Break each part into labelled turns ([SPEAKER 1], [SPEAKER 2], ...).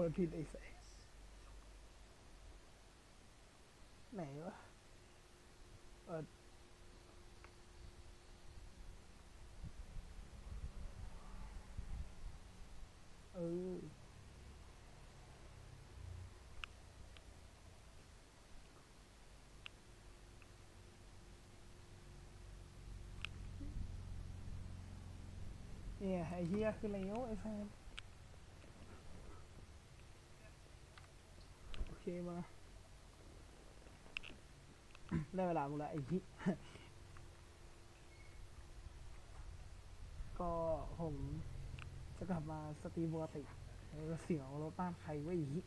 [SPEAKER 1] เปิดผิดไอ้สัสไหนวะเปิดเออ เนี่ยไอ้เฮียคือแล้วไอ้แฟนโอเค มา ได้เวลามึงแล้วไอ้เฮียก็ผมจะกลับมาสตรีมปกติเสียงรถบ้านใครวะไอ้เฮีย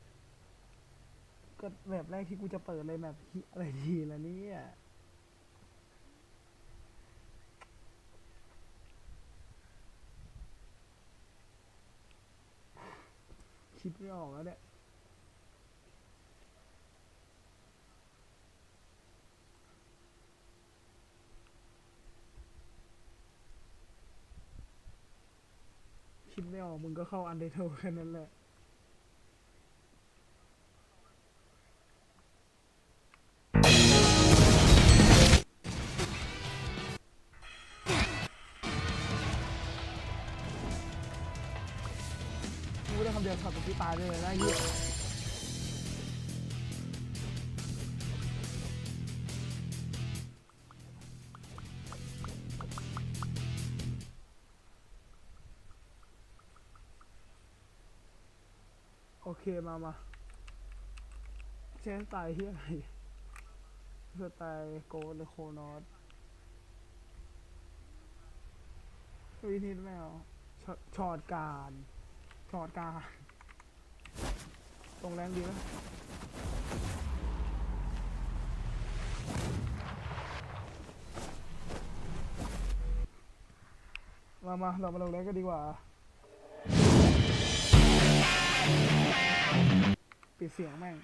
[SPEAKER 1] ก็แบบแรกที่กูจะเปิดเลยแบบอะไรดีล่ะเนี่ยคิดไม่ออกแล้วเนี่ย ไม่ออกมึงก็เข้าอันเดอร์เทลแค่นั้นแหละกูได้คำเดียวขับกับพี่ตายเลยนะเฮีย เคมามาเชนสไตล์เฮียอะไรสไตล์โกหรือโคนอสวิธีไม่ช็อตช็อตการช็อตการ ตรงแรงดีนะมามาเรามาลงแรงกันดีกว่า ปิดเสียงแม่ง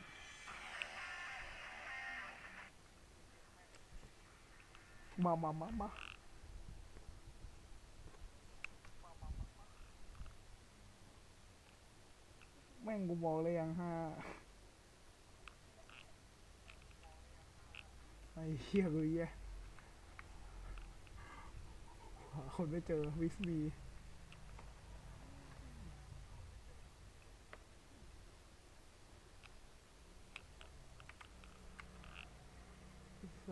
[SPEAKER 1] มามามามาแม่งกูบอกเลยยังห้าไอ้เหี้ยกูเหี้ยหาคนไม่เจอวิสบี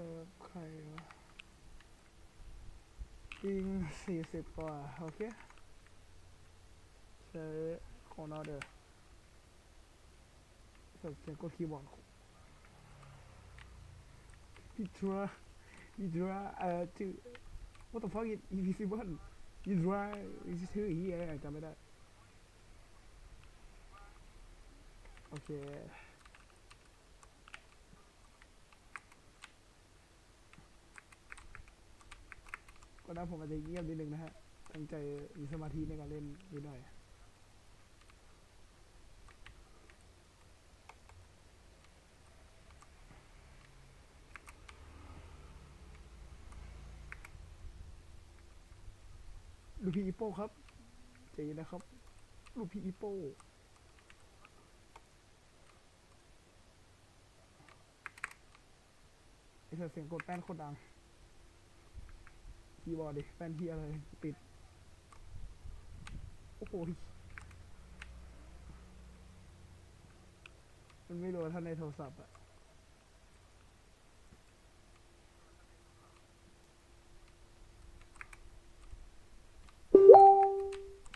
[SPEAKER 1] เซิร์ฟใครวะยิงสี่สิบกว่า โอเคใช้ของเร์เสิร์ฟเสียงกดคีย์บอร์ดพิทราพิทราเอ่อชื่อ what the fuck is invisible พิทราชื่อเฮียอะไรจำไม่ได้ โอเค ก็นะผมอาจจะเงียบนิดนึงนะฮะ ตั้งใจมีสมาธิในการเล่นนิดหน่อยลูกพี่อีโป้ครับใจนนะครับ ลูกพี่อีโป้ไอเสียงกดแป้นโคตรดัง คีย์บอร์ดดิแป้นที่อะไรติด โอ้โหมันไม่โหลดเท่าในโทรศัพท์อะ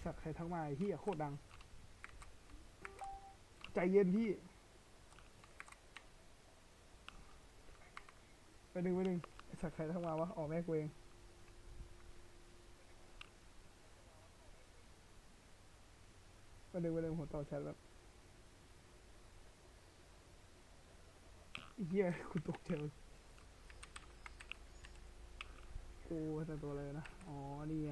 [SPEAKER 1] สัตว์ใครทั้งมาไอ้เฮียโคตรดัง ใจเย็นพี่ ไปหนึ่งไปหนึ่งสัตว์ใครทั้งมาวะออกแม่กูเอง วันหนึ่งวันหนึ่งผมตอบแชทแบบเฮียคุณตกใจเลยโอ้แต่ตัวอะไรนะ อ๋อ นี่ไง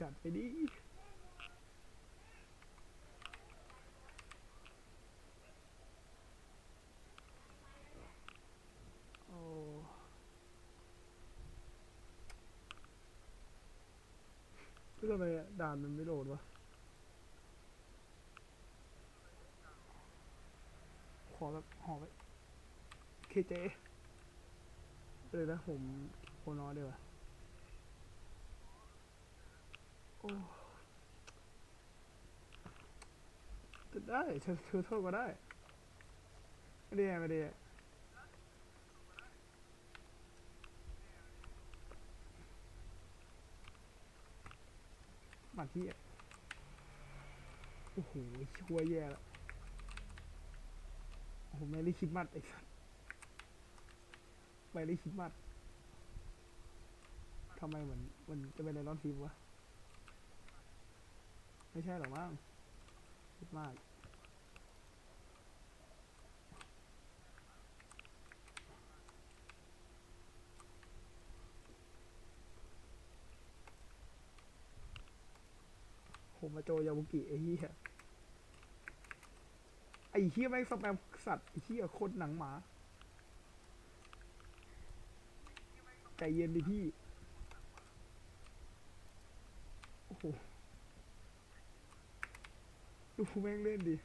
[SPEAKER 1] จัดไปดิ ด่านมันไม่โหลดวะ ขอแบบหอไปเคเจเลยนะผมโคนอเดียวโอ้ได้เธอเธอโทษก็ได้ ไม่ได้ไม่ได้ มาที่อะโอ้โหช่วแย่ละโอ้โหไม่ได้คิดมัดไอ้สัสไม่ได้คิดมัดทำไมเหมือนมันจะเป็นไอรอนฟิล์มวะ ไม่ใช่หรอกมั้งคิดมาก ผมมาโจยาบุกิไอ้เหี้ยไอ้เหี้ยแม่งสแปมสัตว์ไอ้เหี้ยคตรหนังหมาใจเย็นดิพี่ โอ้โห ดูแม่งเล่นดิ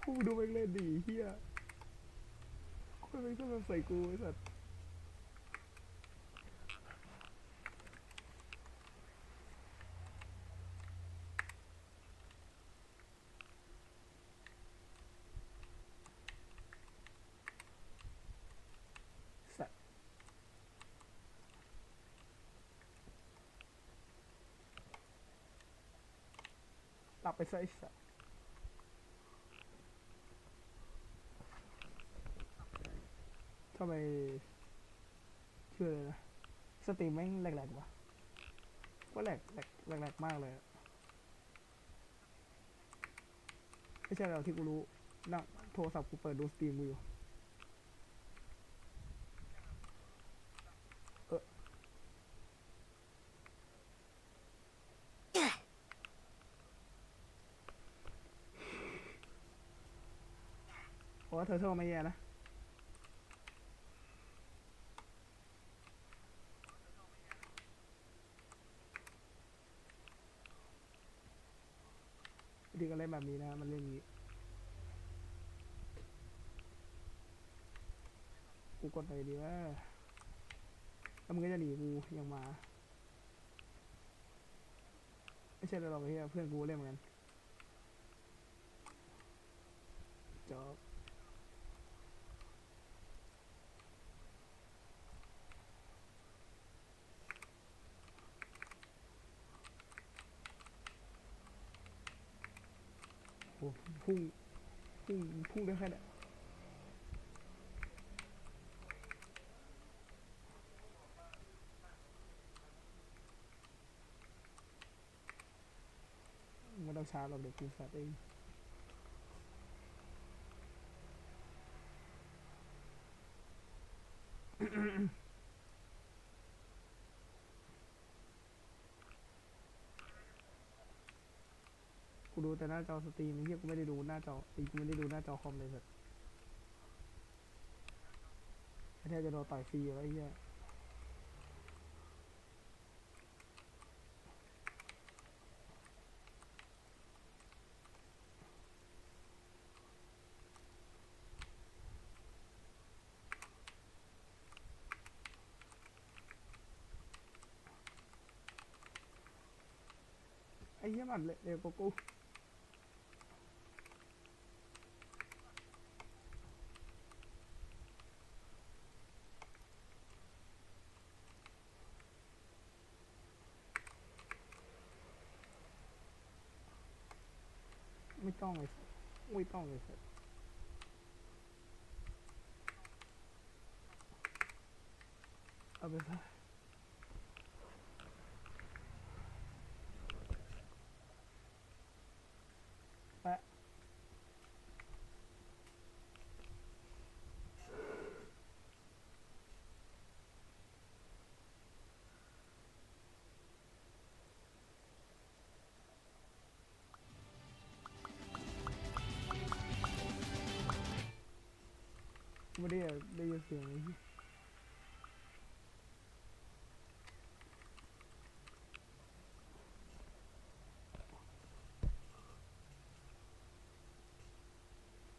[SPEAKER 1] โอ้ดูแม่งเล่นดิเฮียคนแม่งก็มาใส่กูไอ้สัตว์ ลับไปซะไอ้สัตว์ทำไมชื่ออะไรนะ สตรีมแม่งแหลกๆวะว่าแหลกแหลกแหลกๆมากเลยไม่ใช่เราที่กูรู้นั่งโทรศัพท์กูเปิดดูสตรีมกูอยู่ เธอโทรไม่แย่นะดีก็เล่นแบบนี้นะ มันเล่นอย่างนี้ กูกดไปดีว่า แล้วมึงก็จะหนีกูยังมา ไม่ใช่เราหรอกเหี้ยเพื่อนกูเล่นเหมือนกันจบ โอ้ พุ่งพุ่งพุ่งได้แค่ไหนไม่ต้องช้าหรอกเดี๋ยวกูสัตว์เอง กูดูแต่หน้าจอสตรีมเหี้ยกูไม่ได้ดูหน้าจออ้กูไม่ได้ดูหน้าจอคอมเลยสัตว์แทบจะโดนต่อยฟรีอยู่แล้วไอ้เหี้ยไอ้เหี้ยมันเร็วกว่ากู ต้องเลยสัสไม่ต้องเลยสัสเอาไปซะ ไม่ได้ได้ยินเสียง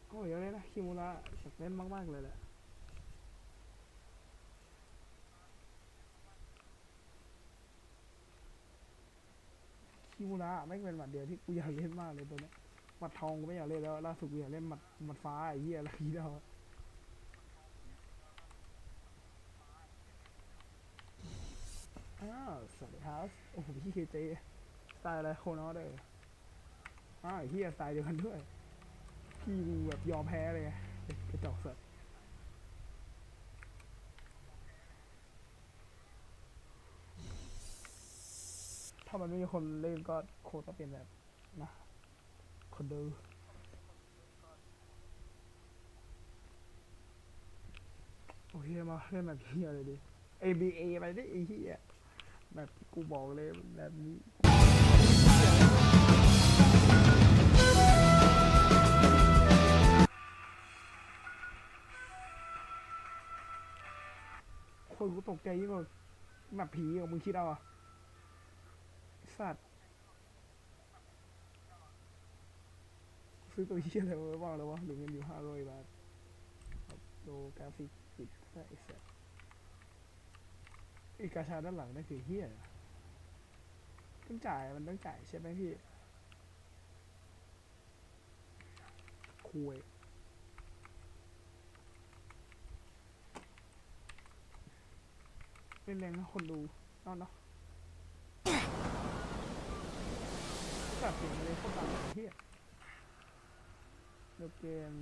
[SPEAKER 1] โอ้ยอะไรนะคิมูระสักเล่นมาก ๆ เลยแหละคิมูระไม่เป็นหมัดเดียวที่กูอยากเล่นมากเลยตัวนี้หมัดทองกูไม่อยากเล่นแล้วล่าสุดกูอยากเล่นหมัดหมัดฟ้าไอ้เหี้ยอะไรที่เรา สวัสดีครับ โอ้โหพี่เคเจสไตล์อะไรโคโนอเดอร์อ้าวเฮียสไตล์เดียวกันด้วย พี่กูแบบยอมแพ้เลยไงกระจอกสัตว์ถ้ามันไม่มีคนเล่นก็โคตรจะเป็นแบบนะคนดูโอเคมาเล่นแบบเฮียเลยดิ ABA ไปดิไอ้เฮีย แบบที่กูบอกเลยแบบนี้คนกูตกใจยิ่งกว่าแบบผีของมึงคิดเอาอะสัตว์ซื้อตัวเชี่ยอะไรมาบ้างแล้ววะเหลือเงินอยู่ห้าร้อยบาทโลกราฟิกปิดไอ้สัตว อ้กาชาด้านหลังนั่นคือเฮียต้องจ่ายมันต้องจ่ายใช่ไหมพี่คุยเล่นแรงนะคนดูนาะเนาะแบบเสียงเลยโคตรดังเฮียเลือกเกม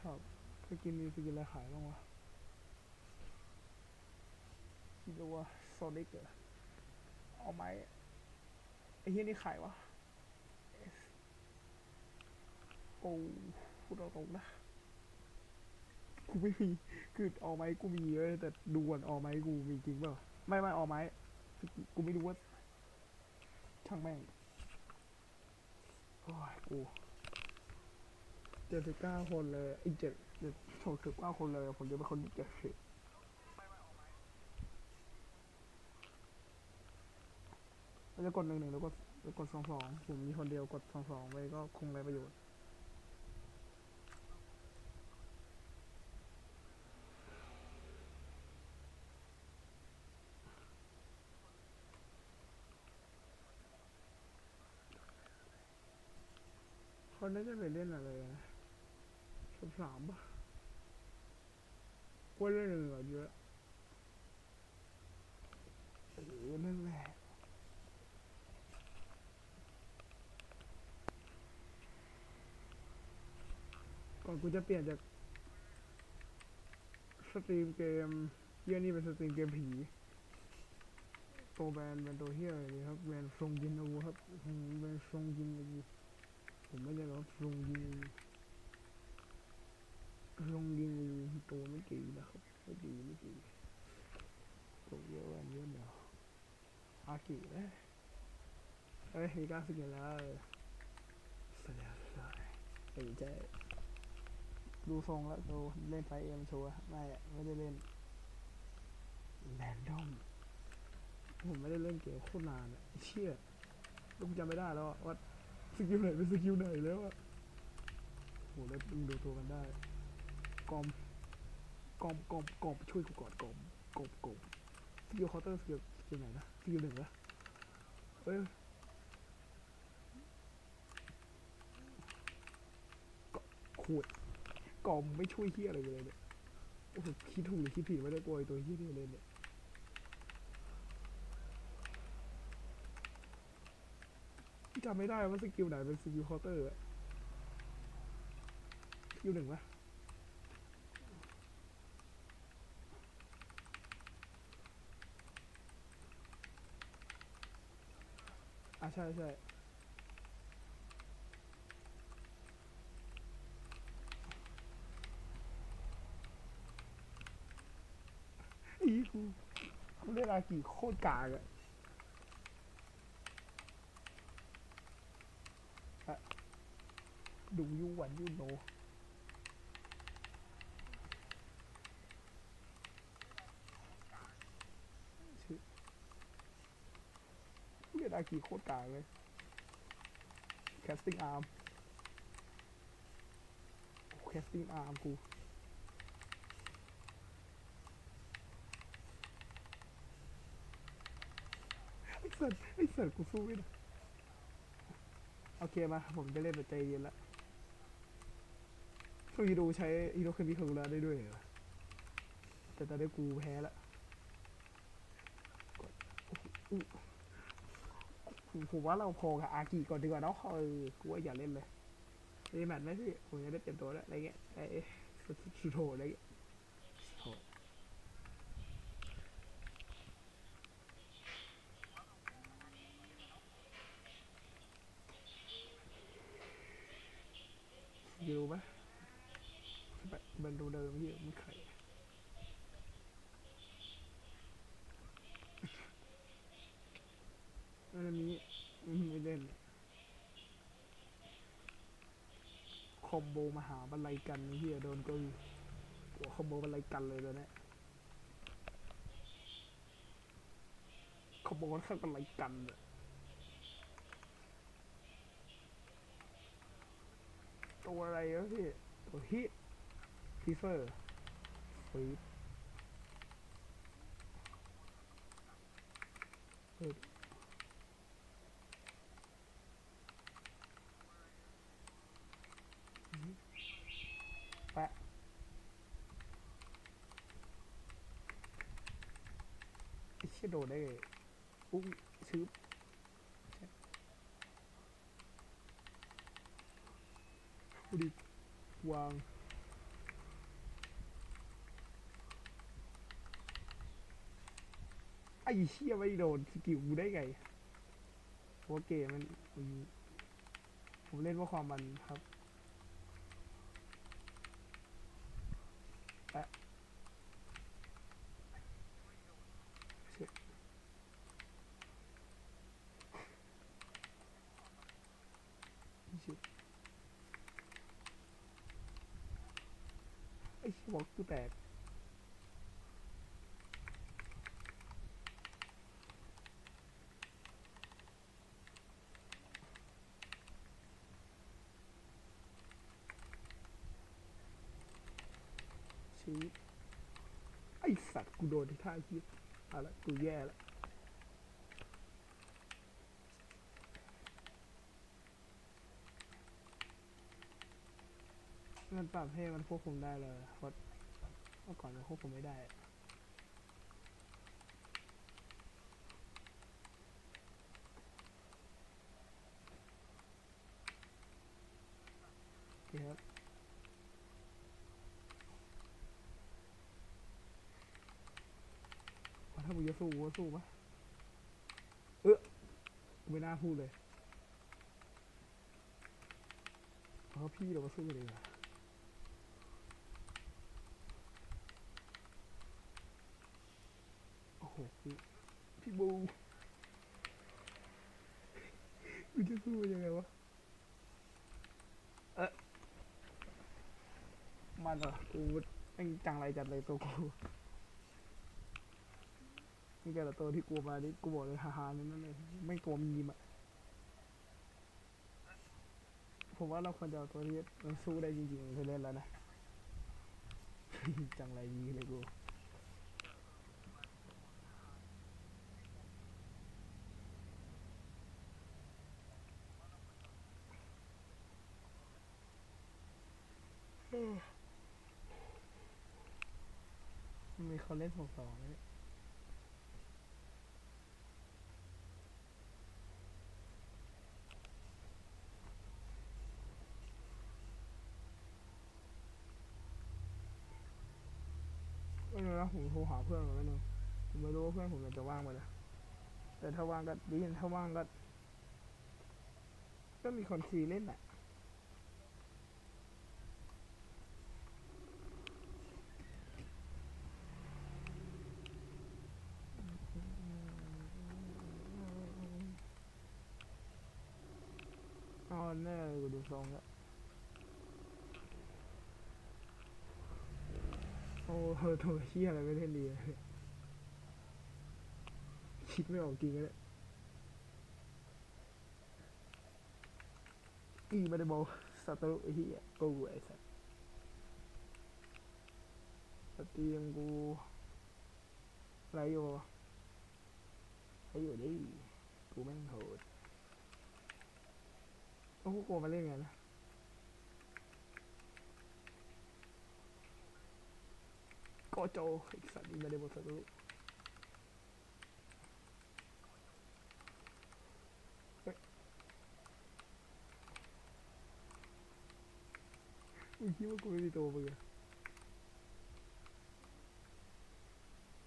[SPEAKER 1] ครับสกินมีสกินอะไรขายบ้างวะคิ ดว่าโซนิกเหรอเอาไหมไอ้เฮียนี่ขายวะโอ้พูดตรงๆนะกูไม่มีคือออกไหมกูมีเยอะแต่ดูก่อนออกไหมกูมีจริงเปล่าไม่ไม่ออกไหมกูไม่รู้ว่าช่างแม่งโอ้ยกูเจ็ดสิบเก้าคนเลยอีกเจ็ดเจ็ดหกสิบเก้าคนเลย ผมจะเป็นคนที่เจ็ดสิบ เราจะกดหนึ่งหนึ่งแล้วกดแล้วกดสองสองผมมีคนเดียวกดสองสองไว้ก็คงไรประโยชน์เขาน่าจะไปเล่นอะไรนะสามสามป่ะว่าเล่นหนึ่อนเยอะเออนั่นแหละ ก่อนกูจะเปลี่ยนจากสตรีมเกมเฮียนี่เป็นสตรีมเกมผีตัวแบนเป็นตัวเฮียอะไรดีครับแบนทรงยินอูครับอืมแบนทรงยินอูผมไม่ได้หรอกทรงยินทรงยินอูตัวไม่ดีนะครับไม่ดีไม่ดีตัวเยอะแวนเยอะเดียวอากิเอ้ยเอ้ยมีกล้าสกินแล้วเสียดายไอ้เจ๊ ดูทรงแล้วดูเล่นไฟเอ็มชัวไม่ไม่ได้เล่นแรนดอมผมไม่ได้เล่นเกมโคตรนานอะเชี่ยผมจำไม่ได้แล้วว่าสกิลไหนเป็นสกิลไหนแล้วอะโหแล้วมึงดูตัวกันได้กอมกอมกอมกอมช่วยกูก่อนกอมกอมกอมสกิลคาน์เตอร์สกิลสกิลไหนนะสกิลหนึ่งนะเอ้ยก็ขวด กอมไม่ช่วยเฮียอะไรเลยเนี่ยโอ้โหคิดถูกหรือคิดผิดไม่ได้ตัวไอ้ตัวเฮียนี่เลยเนี่ยจำไม่ได้ว่าสกิลไหนเป็นสกิลเคาน์เตอร์อะสกิลหนึ่งปะอะใช่ใช่ อีกูเล่นอากิโคตรกากอะดูยูวันยูโนชื่อเล่นอากิโคตรกากเลย casting arm คสติ้งอาร์มกู สัตว์ไอ้สัตว์กูสู้ไม่ได้โอเคมา ผมจะเล่นแบบใจเย็นละช่วงฮีโร่ใช้ฮีโร่เคมีของเราได้ด้วยเหรอแต่ตอนนี้กูแพ้ละผมว่าเราพอกับอากิก่อนดีกว่าเนาะเออกูว่าอย่าเล่นเลยรีแมตช์ไหมพี่ผมจะได้เตรียมตัวแล้วอะไรเงี้ยไอ้สุดสุดโหดอะไรเงี้ยโหดยูปะแบบมันดูเดิมพี่มันไข่อันนี้อืมไม่เล่น ค อมโบมหาบันไลกันเฮียโดนก็หัวคอมโบบันไลกันเลยตัวเนี้ยคอมโบค่อนข้างบันไลกันเลยตัวอะไรวะพี่ตัวฮิตฟีเฟอร์ฟีดเปิด แปะไอ้เชี่ยโดนได้อุ้ยชื้อดูดิวางไอ้เชี่ยไม่โดนสกิลกูได้ไงเพราะเกมมันมันผมเล่นเพราะความมันครับแปะเชี่ยเชี่ย ไอ้เชี่ยบอกกูแตกชีวิตไอสัตว์กูโดนที่ท่าคิดเอาละกูแย่ละ ปรับให้มันควบคุมได้เลยเพราะเมื่อก่อนมันควบคุมไม่ได้ครับถ้ามึงจะสู้ก็สู้ปะเออไม่น่าพูดเลยเพราะพี่เรามาสู้กันเลยว่ะ โหพี่พี่บูกูจะสู้ยังไงวะ เอะมันเหรอกูแม่งจังไรจัดเลยตัวกูนี่แต่ละตัวที่กลัวมานี่กูบอกเลยฮาๆนั่นนั่นเลยไม่ตัวมีมอะผมว่าเราควรจะเอาตัวที่มันสู้ได้จริงๆไปเล่นแล้วนะ จังไรยีเลยกู มีเขาเล่นหกสองเนี่ยไม่รู้นะผมโทรหาเพื่อนก่อนแล้วนึงผมไม่รู้ว่าเพื่อนผมจะว่างไหมนะแต่ถ้าว่างก็ดีถ้าว่างก็ ก็มีคนคุยเล่นแหละเอา แน่เลยกูดูทรงแล้วโอ้โหตัวเฮียอะไรไม่เล่นดีเลยคิดไม่ออกจริงเลยอีไม่ได้บอกสัตว์ไอ้เหี้ยกูไอ้สัตว์สตีมกูไรอยู่ไรอยู่ดิกูแม่งโหด โอ้โหกูมาเล่นไงนะโกโจไอ้สัตว์นี่ไม่ได้บทสรุปเฮ้ยมึงคิดว่ากูไม่มีตัวมึงอะ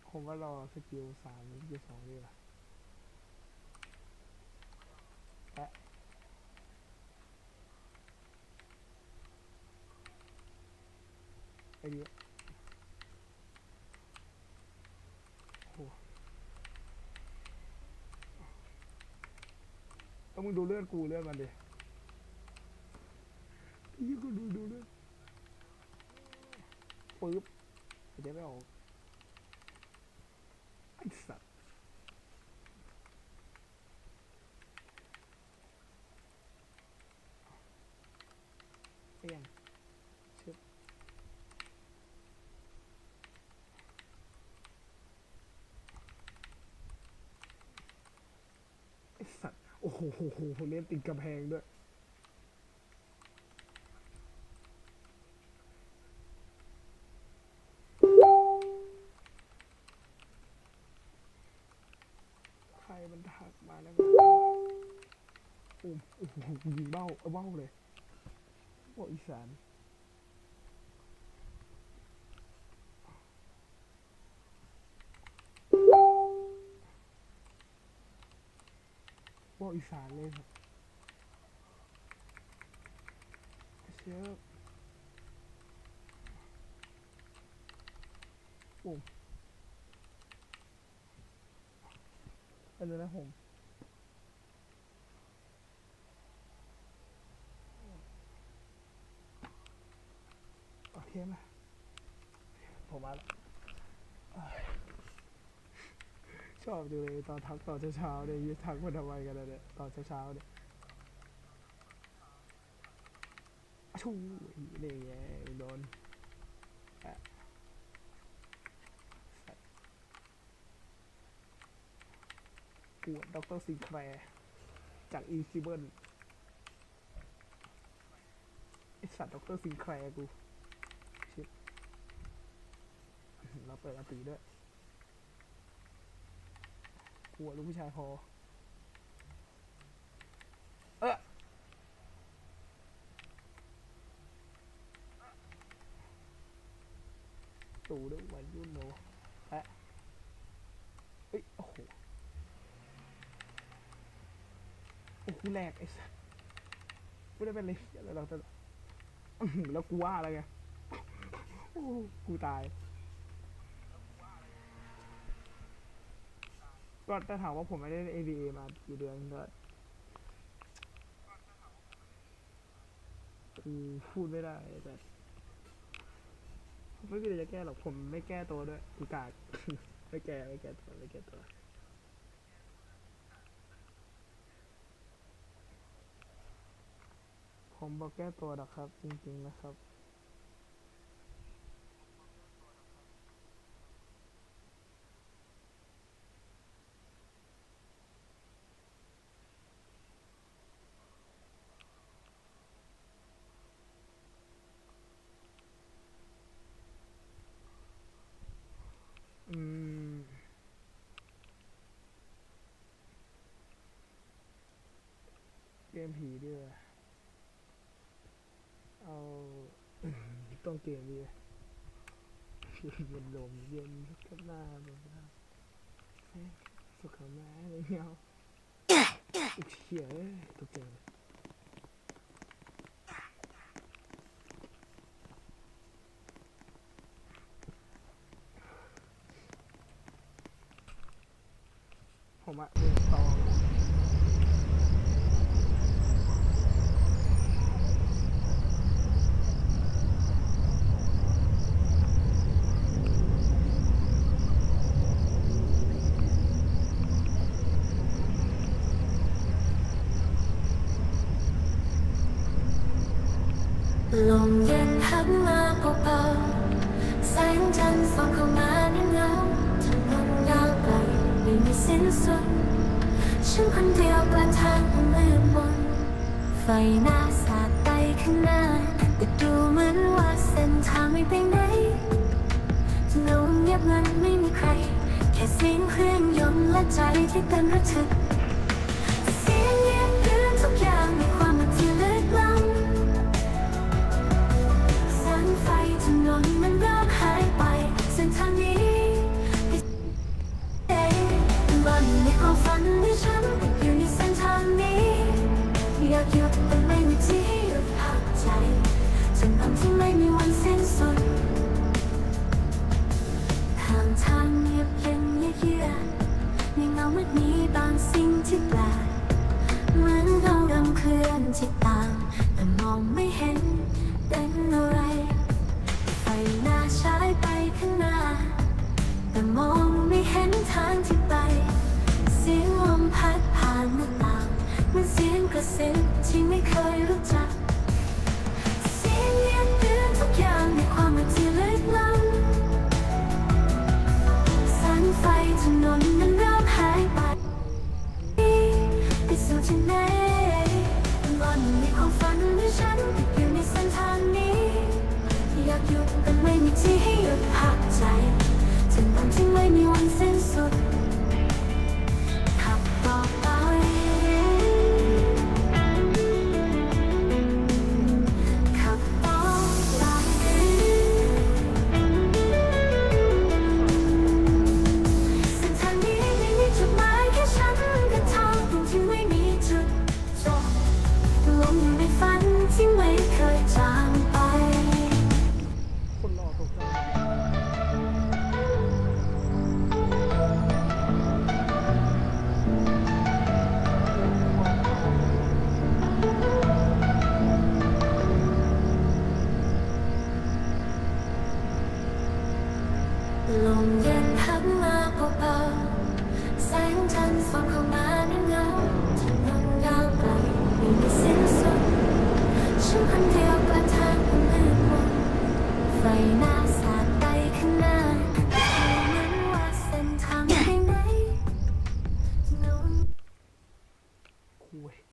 [SPEAKER 1] ผมว่ารอสกิลสามหรือสกิลสองดีกว่าแปะไอ เยอ้โหแล้วมึงดูเลือดกูเลือดมันดิพี่ก็ดูดูเลือดปึ๊บหายใจไม่ออกไอ้สัตว์เปี้ยงชึบไอ้สัตว์ โอ้โหโหโหเล่นติดกำแพงด้วย ใครมันถักมาแล้วโอ้โอ้โหยิงเบ้า เอาเบ้าเลยโอ้อีสาน อีสานเลยครับเชื่อโอ้อันนี้นะผมโอเคไหมผมมาแล้วอ้าย ชอบดูเลยตอนทักตอนเช้าๆเนี่ยยึดทักมาทำไมกันนะเนี่ยตอนเช้าๆเนี่ยชูนี่ไงโดนอะส่ปวดด็อกเตอร์ซีแคร์จากอีซิเบิลไอสัตว์ด็อกเตอร์ซิงแคร์กูชิปเราเปิดอาตีด้วย กลัวลูกผู้ชายพอ เออตูด้วยวันยุ่นโนอะเอ้ย โอ้โห โอ้โหแหลกไอ้สัสไม่ได้เป็นเลยแล้วเราจะอื้อหือแล้วกูว่าอะไรไง โอ้ กูตาย ก็ถ้าถามว่าผมไม่ได้เล่น AVA มากี่เดือนก็อืมพูดไม่ได้แต่ไม่มีอะไรจะแก้หรอกผมไม่แก้ตัวด้วยกูกากไม่แก้ไม่แก้ตัวไม่แก้ตัวผมบอกแก้ตัวหรอกครับ จริงๆนะครับ มผีด้วยเอา ต้องเกมดีเย็นลมเย็นกับหน้าแบบว่าเอ๊ะสุขมาอะไรเงี้ยเหี้ยตกใจเลยผมอะเรียนตอ
[SPEAKER 2] นสุด ฉันคนเดียวกระทางมืดมนไฟหน้าสาดไปข้างหน้า แต่ดูเหมือนว่าเส้นทางไม่ไปไหนเงาเงียบมันไม่มีใคร แค่เสียงเครื่องยนต์และใจที่เต้นระทึกำเคลื่อนที่ต่างแต่มองไม่เห็นเป็นอะไร ไฟหน้าฉายไปข้างหน้า แต่มองไม่เห็นทางที่ไป เสียงลมพัดผ่านหน้าต่างเหมันเสียงกระซิบที่ไม่เคยรู้จัก เสียง ความฝันที่ฉันอยู่ในเส้นทางนี้ อยากหยุดแต่ไม่มีที่ให้หยุดพักใจถึงวันที่ไม่มีวันสิ้นสุด